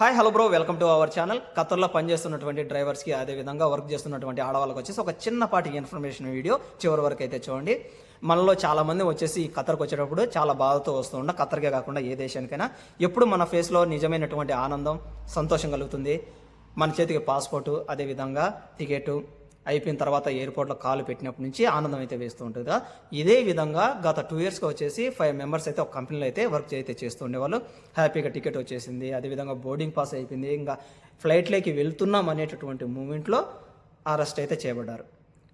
Hi hello bro welcome to our channel ఖతర్లో పనిచేస్తున్నటువంటి డ్రైవర్స్కి అదేవిధంగా వర్క్ చేస్తున్నటువంటి ఆడవాళ్ళకి వచ్చేసి ఒక చిన్నపాటి ఇన్ఫర్మేషన్ వీడియో చివరి వరకు అయితే చూడండి. మనలో చాలామంది వచ్చేసి ఈ ఖతర్కి వచ్చేటప్పుడు చాలా బాధతో వస్తూ ఉంటాం ఖతర్కే కాకుండా ఏ దేశానికైనా ఎప్పుడు మన ఫేస్లో నిజమైనటువంటి ఆనందం సంతోషం కలుగుతుంది. మన చేతికి పాస్పోర్టు అదేవిధంగా టికెట్ అయిపోయిన తర్వాత ఎయిర్పోర్ట్లో కాలు పెట్టినప్పటి నుంచి ఆనందం అయితే వేస్తూ ఉంటుంది కదా. ఇదే విధంగా గత టూ ఇయర్స్కి వచ్చేసి ఫైవ్ మెంబర్స్ అయితే ఒక కంపెనీలో అయితే వర్క్ అయితే చేస్తూ ఉండేవాళ్ళు. హ్యాపీగా టికెట్ వచ్చేసింది. అదేవిధంగా బోర్డింగ్ పాస్ అయిపోయింది. ఇంకా ఫ్లైట్లోకి వెళ్తున్నాం అనేటటువంటి మూమెంట్లో అరెస్ట్ అయితే చేయబడ్డారు.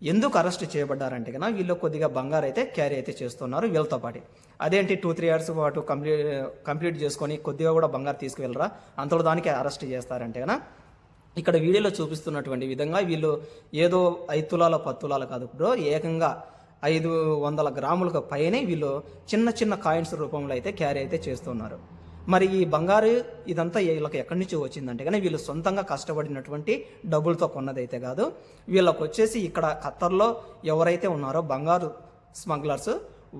ఎందుకు అరెస్ట్ చేయబడ్డారంటే కన్నా వీళ్ళు కొద్దిగా బంగారు అయితే క్యారీ అయితే చేస్తున్నారు వీళ్ళతో పాటు. అదేంటి టూ త్రీ ఇయర్స్ పాటు కంప్లీట్ కంప్లీట్ చేసుకొని కొద్దిగా కూడా బంగారు తీసుకువెళ్ళరా? అంతలో దానికి అరెస్ట్ చేస్తారంటే కన్నా ఇక్కడ వీడియోలో చూపిస్తున్నటువంటి విధంగా వీళ్ళు ఏదో ఐదు తులాల పది తులాల కాదు. బ్రో ఏకంగా ఐదు వందల గ్రాములకు పైనే వీళ్ళు చిన్న చిన్న కాయిన్స్ రూపంలో అయితే క్యారీ అయితే చేస్తున్నారు. మరి ఈ బంగారు ఇదంతా వీళ్ళకి ఎక్కడి నుంచి వచ్చిందంటే కానీ వీళ్ళు సొంతంగా కష్టపడినటువంటి డబ్బులతో కొన్నదైతే కాదు. వీళ్ళకి వచ్చేసి ఇక్కడ ఖత్తర్లో ఎవరైతే ఉన్నారో బంగారు స్మగ్లర్స్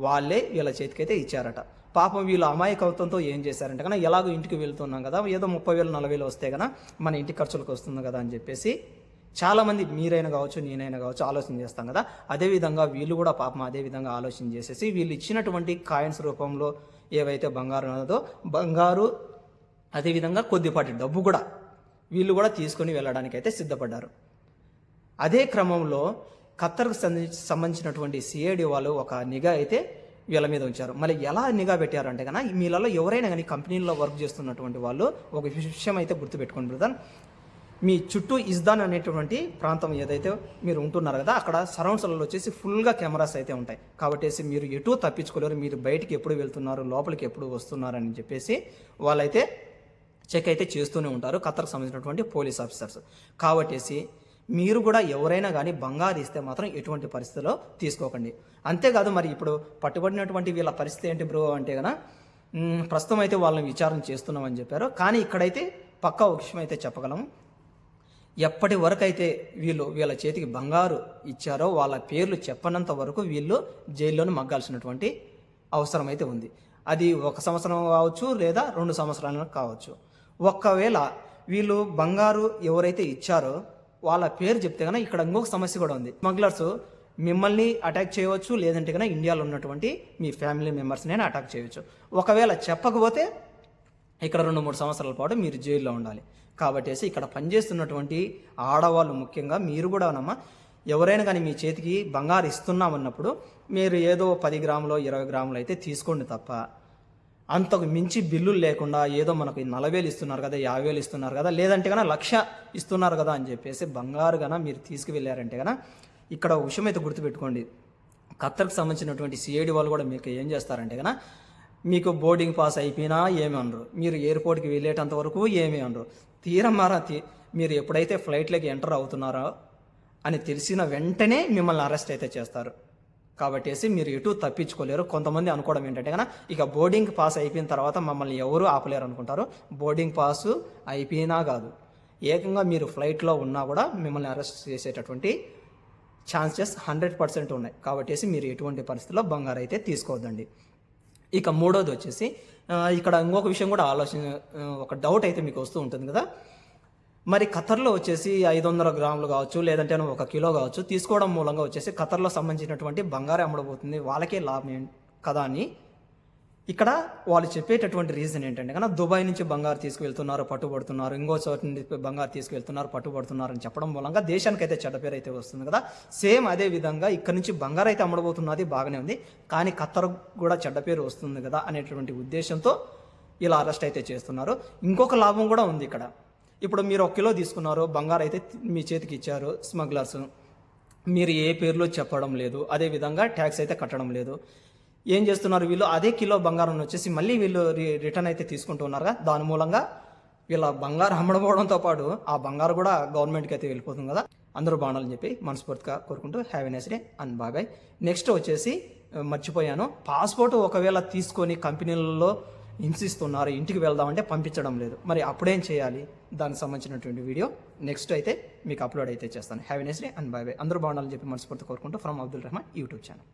వాళ్ళే వీళ్ళ చేతికైతే ఇచ్చారట. పాపం వీళ్ళు అమాయకత్వంతో ఏం చేశారంటే కదా ఎలాగో ఇంటికి వెళ్తున్నాం కదా ఏదో ముప్పై వేలు నలభై వేలు వస్తే కదా మన ఇంటి ఖర్చులకు వస్తుంది కదా అని చెప్పేసి చాలామంది మీరైనా కావచ్చు నేనైనా కావచ్చు ఆలోచన చేస్తాం కదా. అదేవిధంగా వీళ్ళు కూడా పాపం అదే విధంగా ఆలోచన చేసేసి వీళ్ళు ఇచ్చినటువంటి కాయిన్స్ రూపంలో ఏవైతే బంగారం ఉన్నదో బంగారు అదేవిధంగా కొద్దిపాటి డబ్బు కూడా వీళ్ళు కూడా తీసుకొని వెళ్ళడానికి అయితే సిద్ధపడ్డారు. అదే క్రమంలో ఖత్తర్కు సంబంధించినటువంటి సిఐడి వాళ్ళు ఒక నిఘా అయితే వీళ్ళ మీద ఉంచారు. మళ్ళీ ఎలా నిఘా పెట్టారంటే కన్నా మీలలో ఎవరైనా కానీ కంపెనీల్లో వర్క్ చేస్తున్నటువంటి వాళ్ళు ఒక విషయం అయితే గుర్తుపెట్టుకోండి బ్రదర్. మీ చుట్టూ ఇజ్దాన్ అనేటువంటి ప్రాంతం ఏదైతే మీరు ఉంటున్నారు కదా అక్కడ సరౌండ్స్లలో వచ్చేసి ఫుల్గా కెమెరాస్ అయితే ఉంటాయి. కాబట్టి మీరు ఎటు తప్పించుకోలేరు మీరు బయటికి ఎప్పుడు వెళ్తున్నారు లోపలికి ఎప్పుడు వస్తున్నారు అని చెప్పేసి వాళ్ళైతే చెక్ అయితే చేస్తూనే ఉంటారు ఖత్తర్కు సంబంధించినటువంటి పోలీస్ ఆఫీసర్స్. కాబట్టేసి మీరు కూడా ఎవరైనా కానీ బంగారు ఇస్తే మాత్రం ఎటువంటి పరిస్థితిలో తీసుకోకండి. అంతేకాదు మరి ఇప్పుడు పట్టుబడినటువంటి వీళ్ళ పరిస్థితి ఏంటి బ్రో అంటే కదా ప్రస్తుతం అయితే వాళ్ళని విచారణ చేస్తున్నామని చెప్పారు. కానీ ఇక్కడైతే పక్కా ఒక విషయం అయితే చెప్పగలం. ఎప్పటి వరకు అయితే వీళ్ళు వీళ్ళ చేతికి బంగారు ఇచ్చారో వాళ్ళ పేర్లు చెప్పనంత వరకు వీళ్ళు జైల్లోనే మగ్గాల్సినటువంటి అవసరం అయితే ఉంది. అది ఒక సంవత్సరం కావచ్చు లేదా రెండు సంవత్సరాలు కావచ్చు. ఒక్కవేళ వీళ్ళు బంగారు ఎవరైతే ఇచ్చారో వాళ్ళ పేరు చెప్తే కనుక ఇక్కడ ఇంకొక సమస్య కూడా ఉంది. స్మగ్లర్స్ మిమ్మల్ని అటాక్ చేయవచ్చు లేదంటే కనుక ఇండియాలో ఉన్నటువంటి మీ ఫ్యామిలీ మెంబర్స్ని అటాక్ చేయవచ్చు ఒకవేళ చెప్పకపోతే ఇక్కడ రెండు మూడు సంవత్సరాల పాటు మీరు జైల్లో ఉండాలి. కాబట్టి ఇక్కడ పనిచేస్తున్నటువంటి ఆడవాళ్ళు ముఖ్యంగా మీరు కూడా నమ్మ ఎవరైనా కానీ మీ చేతికి బంగారు ఇస్తున్నామన్నప్పుడు మీరు ఏదో పది గ్రాములో ఇరవై గ్రాములు అయితే తీసుకోండి తప్ప. అంతకు మించి బిల్లులు లేకుండా ఏదో మనకు నలభై వేలు ఇస్తున్నారు కదా యాభై వేలు ఇస్తున్నారు కదా లేదంటే కన్నా లక్ష ఇస్తున్నారు కదా అని చెప్పేసి బంగారు కన్నా మీరు తీసుకువెళ్ళారంటే కన్నా ఇక్కడ ఒక విషయం అయితే గుర్తుపెట్టుకోండి. ఖత్తర్కి సంబంధించినటువంటి సిఐడి వాళ్ళు కూడా మీకు ఏం చేస్తారంటే కన్నా మీకు బోర్డింగ్ పాస్ అయిపోయినా ఏమి అనరు. మీరు ఎయిర్పోర్ట్కి వెళ్ళేటంత వరకు ఏమీ అనరు. తీరమారా తీ మీరు ఎప్పుడైతే ఫ్లైట్లోకి ఎంటర్ అవుతున్నారో అని తెలిసిన వెంటనే మిమ్మల్ని అరెస్ట్ అయితే చేస్తారు. కాబట్టి మీరు ఎటు తప్పించుకోలేరు. కొంతమంది అనుకోవడం ఏంటంటే కనుక ఇక బోర్డింగ్ పాస్ అయిపోయిన తర్వాత మమ్మల్ని ఎవరు ఆపలేరు అనుకుంటారు. బోర్డింగ్ పాస్ అయిపోయినా కాదు. ఏకంగా మీరు ఫ్లైట్లో ఉన్నా కూడా మిమ్మల్ని అరెస్ట్ చేసేటటువంటి ఛాన్సెస్ హండ్రెడ్ పర్సెంట్ ఉన్నాయి. కాబట్టి మీరు ఎటువంటి పరిస్థితుల్లో బంగారు అయితే తీసుకోవద్దండి. ఇక మూడోది వచ్చేసి ఇక్కడ ఇంకొక విషయం కూడా ఆలోచన ఒక డౌట్ అయితే మీకు వస్తూ ఉంటుంది కదా. మరి ఖతర్లో వచ్చేసి ఐదు వందల గ్రాములు కావచ్చు లేదంటే ఒక కిలో కావచ్చు తీసుకోవడం మూలంగా వచ్చేసి ఖతర్లో సంబంధించినటువంటి బంగారం అమ్మడబోతుంది వాళ్ళకే లాభం కదా అని ఇక్కడ వాళ్ళు చెప్పేటటువంటి రీజన్ ఏంటంటే కన్నా దుబాయ్ నుంచి బంగారు తీసుకువెళ్తున్నారు పట్టుబడుతున్నారు ఇంకో చోట నుంచి బంగారు తీసుకువెళ్తున్నారు పట్టుబడుతున్నారు అని చెప్పడం మూలంగా దేశానికి అయితే చెడ్డ పేరు అయితే వస్తుంది కదా. సేమ్ అదే విధంగా ఇక్కడ నుంచి బంగారు అయితే అమ్మడబోతున్నది బాగానే ఉంది. కానీ ఖత్తర్ కూడా చెడ్డ పేరు వస్తుంది కదా అనేటువంటి ఉద్దేశంతో ఇలా అరెస్ట్ అయితే చేస్తున్నారు. ఇంకొక లాభం కూడా ఉంది ఇక్కడ. ఇప్పుడు మీరు ఒక కిలో తీసుకున్నారు బంగారు అయితే మీ చేతికి ఇచ్చారు స్మగ్లర్స్. మీరు ఏ పేర్లో చెప్పడం లేదు అదేవిధంగా ట్యాక్స్ అయితే కట్టడం లేదు. ఏం చేస్తున్నారు వీళ్ళు? అదే కిలో బంగారం వచ్చేసి మళ్ళీ వీళ్ళు రిటర్న్ అయితే తీసుకుంటున్నారుగా దాని మూలంగా వీళ్ళ బంగారు అమ్మడపోవడంతో పాటు ఆ బంగారు కూడా గవర్నమెంట్కి అయితే వెళ్ళిపోతుంది కదా. అందరూ బాగుండాలని చెప్పి మనస్ఫూర్తిగా కోరుకుంటూ హ్యావ్ ఎ డే అండ్ బాబాయ్ నెక్స్ట్ వచ్చేసి మర్చిపోయాను. పాస్పోర్ట్ ఒకవేళ తీసుకొని కంపెనీలలో హింసిస్తున్నారు ఇంటికి వెళ్దామంటే పంపించడం లేదు. మరి అప్పుడేం చేయాలి? దానికి సంబంధించినటువంటి వీడియో నెక్స్ట్ అయితే మీకు అప్లోడ్ అయితే చేస్తాను. Have nice day and bye bye అందరూ బాగుండాలని చెప్పి మనస్ఫూర్తి కోరుకుంటూ from Abdul Rahman YouTube channel